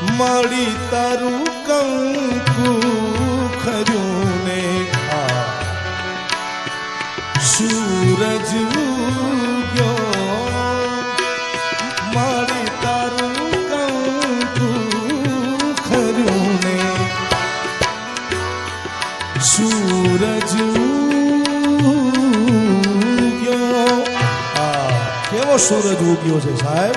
માડી તારું કંકુ ખર્યું ને આ સૂરજ ઉગ્યો. માડી તારું કંકુ ખર્યું ને સૂરજ કેવો સૂરજ ઉગ્યો છે સાહેબ?